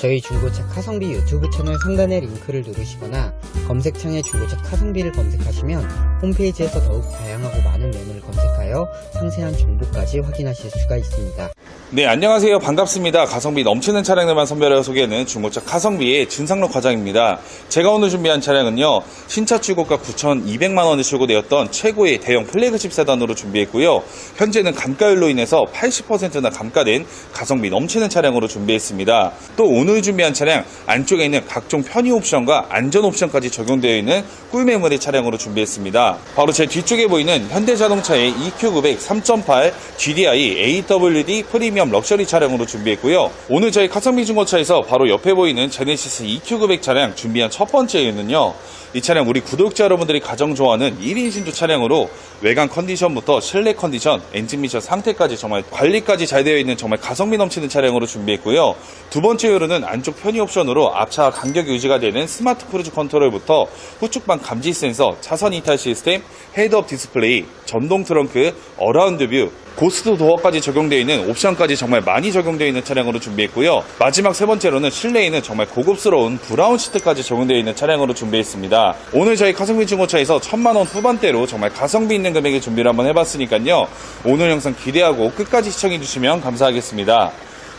저희 중고차 카성비 유튜브 채널 상단의 링크를 누르시거나 검색창에 중고차 카성비를 검색하시면 홈페이지에서 더욱 다양하고 많은 매물을 검색하여 상세한 정보까지 확인하실 수가 있습니다. 네, 안녕하세요. 반갑습니다. 가성비 넘치는 차량들만 선별하여 소개하는 중고차 카성비의 진상로 과장입니다. 제가 오늘 준비한 차량은요, 신차 출고가 9,200만 원에 출고되었던 최고의 대형 플래그십 세단으로 준비했고요. 현재는 감가율로 인해서 80%나 감가된 가성비 넘치는 차량으로 준비했습니다. 또 오늘 준비한 차량 안쪽에 있는 각종 편의 옵션과 안전 옵션까지 적용되어 있는 꿀매물의 차량으로 준비했습니다. 바로 제 뒤쪽에 보이는 현대자동차의 EQ900 3.8 GDI AWD 프리미엄 럭셔리 차량으로 준비했고요. 오늘 저희 카성비 중고차에서 바로 옆에 보이는 제네시스 EQ900 차량 준비한 첫 번째는요. 이 차량 우리 구독자 여러분들이 가장 좋아하는 1인 신조 차량으로 외관 컨디션부터 실내 컨디션, 엔진 미션 상태까지 정말 관리까지 잘 되어 있는 정말 가성비 넘치는 차량으로 준비했고요. 두 번째 요로는 안쪽 편의 옵션으로 앞차 간격 유지가 되는 스마트 크루즈 컨트롤부터 후측방 감지 센서, 차선 이탈 시스템, 헤드업 디스플레이, 전동 트렁크, 어라운드 뷰, 고스트 도어까지 적용되어 있는 옵션까지 정말 많이 적용되어 있는 차량으로 준비했고요. 마지막 세 번째로는 실내에는 정말 고급스러운 브라운 시트까지 적용되어 있는 차량으로 준비했습니다. 오늘 저희 가성비 중고차에서 천만 원 후반대로 정말 가성비 있는 금액의 준비를 한번 해봤으니까요. 오늘 영상 기대하고 끝까지 시청해주시면 감사하겠습니다.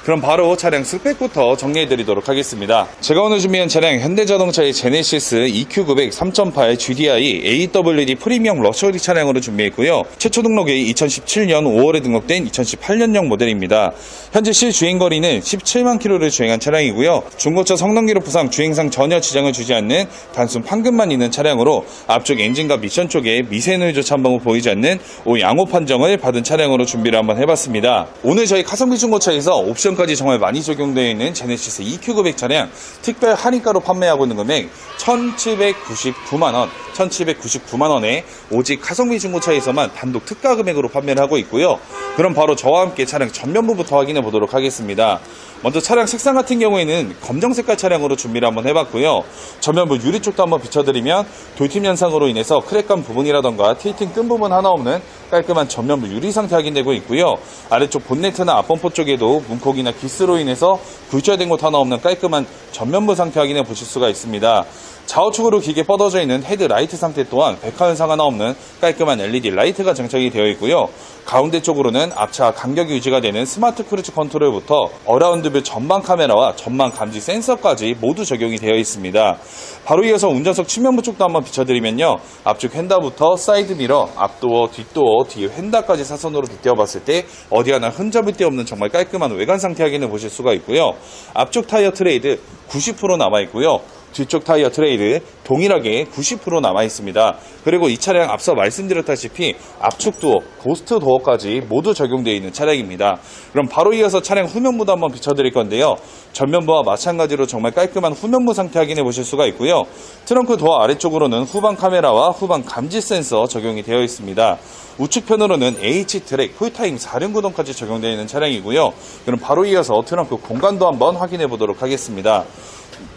그럼 바로 차량 스펙부터 정리해 드리도록 하겠습니다. 제가 오늘 준비한 차량 현대자동차의 제네시스 EQ900 3.8 GDI AWD 프리미엄 럭셔리 차량으로 준비했고요. 최초 등록이 2017년 5월에 등록된 2018년형 모델입니다. 현재 실주행 거리는 17만 킬로를 주행한 차량이고요. 중고차 성능 기록부상 주행상 전혀 지장을 주지 않는 단순 판금만 있는 차량으로 앞쪽 엔진과 미션 쪽에 미세누이 조차 한 방울 보이지 않는 오 양호 판정을 받은 차량으로 준비를 한번 해봤습니다. 오늘 저희 가성비 중고차에서 옵션 까지 정말 많이 적용되어 있는 제네시스 EQ900 차량 특별 할인가로 판매하고 있는 금액 1,799만원, 1,799만원에 오직 가성비 중고차에서만 단독 특가 금액으로 판매를 하고 있고요. 그럼 바로 저와 함께 차량 전면부부터 확인해 보도록 하겠습니다. 먼저 차량 색상 같은 경우에는 검정 색깔 차량으로 준비를 한번 해봤고요. 전면부 유리 쪽도 한번 비춰드리면 돌팀 현상으로 인해서 크랙감 부분이라던가 틸팅 끈 부분 하나 없는 깔끔한 전면부 유리 상태 확인되고 있고요. 아래쪽 본네트나 앞범퍼 쪽에도 문콕이나 기스로 인해서 굴절된 곳 하나 없는 깔끔한 전면부 상태 확인해 보실 수가 있습니다. 좌우측으로 길게 뻗어져 있는 헤드라이트 상태 또한 백화 현상 하나 없는 깔끔한 LED 라이트가 장착이 되어 있고요. 가운데 쪽으로는 앞차 간격 유지가 되는 스마트 크루즈 컨트롤부터 어라운드뷰 전방 카메라와 전방 감지 센서까지 모두 적용이 되어 있습니다. 바로 이어서 운전석 측면부 쪽도 한번 비춰드리면요. 앞쪽 휀다부터 사이드 미러, 앞도어, 뒷도어, 뒤 휀다까지 사선으로 빗대어봤을 때 어디 하나 흠잡을 데 없는 정말 깔끔한 외관 상태 확인을 보실 수가 있고요. 앞쪽 타이어 트레이드 90% 남아 있고요. 뒤쪽 타이어 트레이드 동일하게 90% 남아 있습니다. 그리고 이 차량 앞서 말씀드렸다시피 압축 도어, 고스트 도어까지 모두 적용되어 있는 차량입니다. 그럼 바로 이어서 차량 후면부도 한번 비춰드릴 건데요. 전면부와 마찬가지로 정말 깔끔한 후면부 상태 확인해 보실 수가 있고요. 트렁크 도어 아래쪽으로는 후방 카메라와 후방 감지 센서 적용이 되어 있습니다. 우측편으로는 H-트랙 풀타임 4륜 구동까지 적용되어 있는 차량이고요. 그럼 바로 이어서 트렁크 공간도 한번 확인해 보도록 하겠습니다.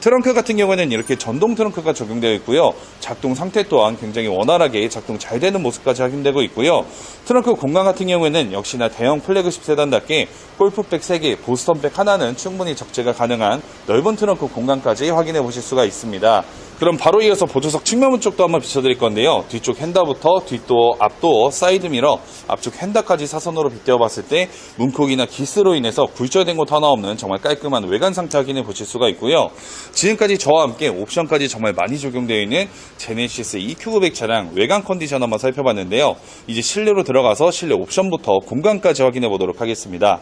트렁크 같은 경우에는 이렇게 전동 트렁크가 적용되어 있고요. 작동 상태 또한 굉장히 원활하게 작동 잘 되는 모습까지 확인되고 있고요. 트렁크 공간 같은 경우에는 역시나 대형 플래그십 세단답게 골프백 3개, 보스턴백 하나는 충분히 적재가 가능한 넓은 트렁크 공간까지 확인해 보실 수가 있습니다. 그럼 바로 이어서 보조석 측면문 쪽도 한번 비춰드릴 건데요. 뒤쪽 핸다부터 뒷도어, 앞도어, 사이드미러, 앞쪽 핸다까지 사선으로 빗대어 봤을 때 문콕이나 기스로 인해서 굴절된 곳 하나 없는 정말 깔끔한 외관 상태 확인해 보실 수가 있고요. 지금까지 저와 함께 옵션까지 정말 많이 적용되어 있는 제네시스 EQ900 차량 외관 컨디션 한번 살펴봤는데요. 이제 실내로 들어가서 실내 옵션부터 공간까지 확인해 보도록 하겠습니다.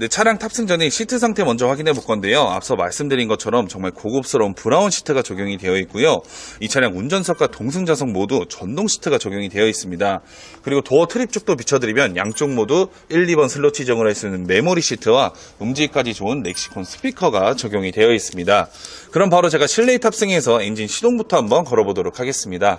네, 차량 탑승 전에 시트 상태 먼저 확인해 볼 건데요. 앞서 말씀드린 것처럼 정말 고급스러운 브라운 시트가 적용이 되어 있고요. 이 차량 운전석과 동승자석 모두 전동 시트가 적용이 되어 있습니다. 그리고 도어 트립 쪽도 비춰드리면 양쪽 모두 1, 2번 슬롯 지정을 할 수 있는 메모리 시트와 음질까지 좋은 렉시콘 스피커가 적용이 되어 있습니다. 그럼 바로 제가 실내에 탑승해서 엔진 시동부터 한번 걸어보도록 하겠습니다.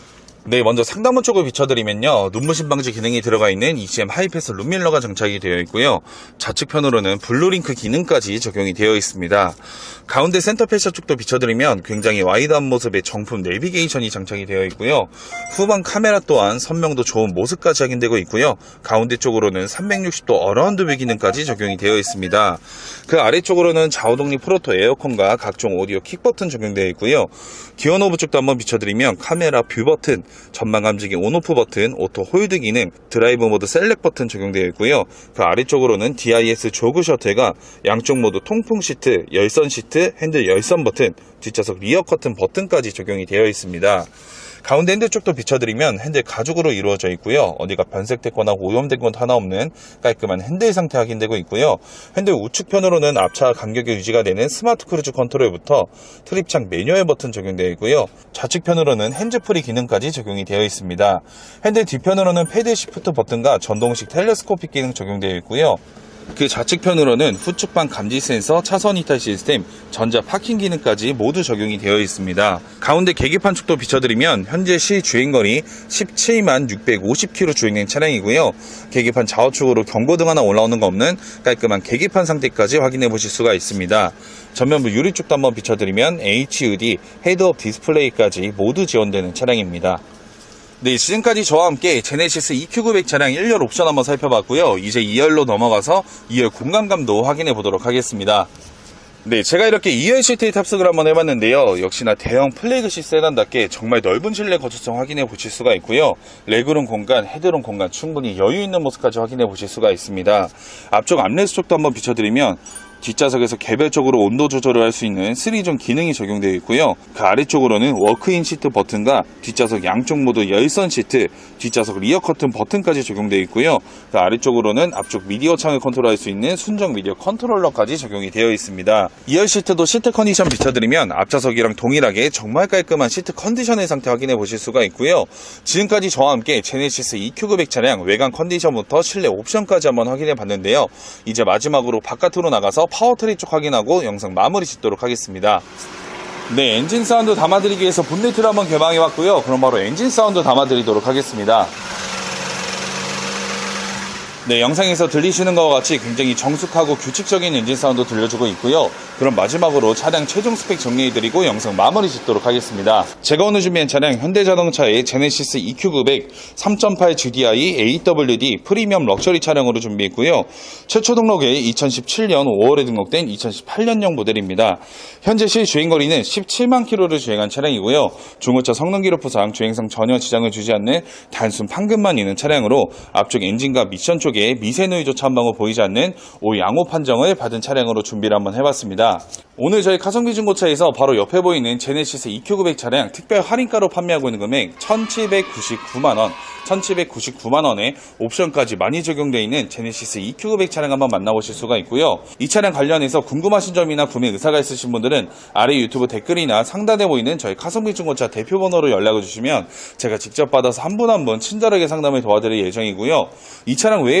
네, 먼저 상단문 쪽을 비춰드리면요. 눈부신 방지 기능이 들어가 있는 ECM 하이패스 룸밀러가 장착이 되어 있고요. 좌측편으로는 블루링크 기능까지 적용이 되어 있습니다. 가운데 센터 패셔 쪽도 비춰드리면 굉장히 와이드한 모습의 정품 내비게이션이 장착이 되어 있고요. 후방 카메라 또한 선명도 좋은 모습까지 확인되고 있고요. 가운데 쪽으로는 360도 어라운드 뷰 기능까지 적용이 되어 있습니다. 그 아래쪽으로는 좌우독립 프로토 에어컨과 각종 오디오 킥 버튼 적용되어 있고요. 기어 노브 쪽도 한번 비춰드리면 카메라 뷰 버튼, 전방 감지기 온오프 버튼, 오토 홀드 기능, 드라이브 모드 셀렉 버튼 적용되어 있고요. 그 아래쪽으로는 DIS 조그 셔틀과 양쪽 모두 통풍 시트, 열선 시트, 핸들 열선 버튼, 뒷좌석 리어 커튼 버튼까지 적용이 되어 있습니다. 가운데 핸들 쪽도 비춰드리면 핸들 가죽으로 이루어져 있고요. 어디가 변색됐거나 오염된 건 하나 없는 깔끔한 핸들 상태 확인되고 있고요. 핸들 우측편으로는 앞차 간격이 유지가 되는 스마트 크루즈 컨트롤부터 트립창 매뉴얼 버튼 적용되어 있고요. 좌측편으로는 핸즈프리 기능까지 적용이 되어 있습니다. 핸들 뒤편으로는 패드 시프트 버튼과 전동식 텔레스코픽 기능 적용되어 있고요. 그 좌측편으로는 후측방 감지 센서, 차선 이탈 시스템, 전자 파킹 기능까지 모두 적용이 되어 있습니다. 가운데 계기판 쪽도 비춰드리면 현재 시 주행거리 17만 650km 주행된 차량이고요. 계기판 좌우측으로 경고등 하나 올라오는 거 없는 깔끔한 계기판 상태까지 확인해 보실 수가 있습니다. 전면부 유리 쪽도 한번 비춰드리면 HUD, 헤드업 디스플레이까지 모두 지원되는 차량입니다. 네, 지금까지 저와 함께 제네시스 EQ900 차량 1열 옵션 한번 살펴봤고요. 이제 2열로 넘어가서 2열 공간감도 확인해 보도록 하겠습니다. 네, 제가 이렇게 2열 시트에 탑승을 한번 해봤는데요. 역시나 대형 플래그십 세단답게 정말 넓은 실내 거주성 확인해 보실 수가 있고요. 레그룸 공간, 헤드룸 공간 충분히 여유 있는 모습까지 확인해 보실 수가 있습니다. 앞쪽 암레스 쪽도 한번 비춰드리면 뒷좌석에서 개별적으로 온도 조절을 할 수 있는 3존 기능이 적용되어 있고요. 그 아래쪽으로는 워크인 시트 버튼과 뒷좌석 양쪽 모두 열선 시트, 뒷좌석 리어 커튼 버튼까지 적용되어 있고요. 그 아래쪽으로는 앞쪽 미디어 창을 컨트롤할 수 있는 순정 미디어 컨트롤러까지 적용이 되어 있습니다. 2열 시트도 시트 컨디션 비춰드리면 앞좌석이랑 동일하게 정말 깔끔한 시트 컨디션의 상태 확인해 보실 수가 있고요. 지금까지 저와 함께 제네시스 EQ900 차량 외관 컨디션부터 실내 옵션까지 한번 확인해 봤는데요. 이제 마지막으로 바깥으로 나가서 파워트리 쪽 확인하고 영상 마무리 짓도록 하겠습니다. 네, 엔진 사운드 담아드리기 위해서 본네트를 한번 개방해 봤고요. 그럼 바로 엔진 사운드 담아드리도록 하겠습니다. 네, 영상에서 들리시는 것과 같이 굉장히 정숙하고 규칙적인 엔진 사운드 들려주고 있고요. 그럼 마지막으로 차량 최종 스펙 정리해드리고 영상 마무리 짓도록 하겠습니다. 제가 오늘 준비한 차량 현대자동차의 제네시스 EQ900 3.8 GDI AWD 프리미엄 럭셔리 차량으로 준비했고요. 최초 등록일 2017년 5월에 등록된 2018년형 모델입니다. 현재 시 주행거리는 17만 킬로를 주행한 차량이고요. 중고차 성능 기록부상 주행성 전혀 지장을 주지 않는 단순 판금만 있는 차량으로 앞쪽 엔진과 미션 쪽에 미세 누이조차 한 방울 보이지 않는 오 양호 판정을 받은 차량으로 준비를 한번 해봤습니다. 오늘 저희 가성비 중고차에서 바로 옆에 보이는 제네시스 EQ900 차량 특별 할인가로 판매하고 있는 금액 1,799만원, 1,799만원에 옵션까지 많이 적용되어 있는 제네시스 EQ900 차량 한번 만나보실 수가 있고요. 이 차량 관련해서 궁금하신 점이나 구매 의사가 있으신 분들은 아래 유튜브 댓글이나 상단에 보이는 저희 가성비 중고차 대표 번호로 연락을 주시면 제가 직접 받아서 한 분 한분 친절하게 상담을 도와드릴 예정이고요. 이 차량 외에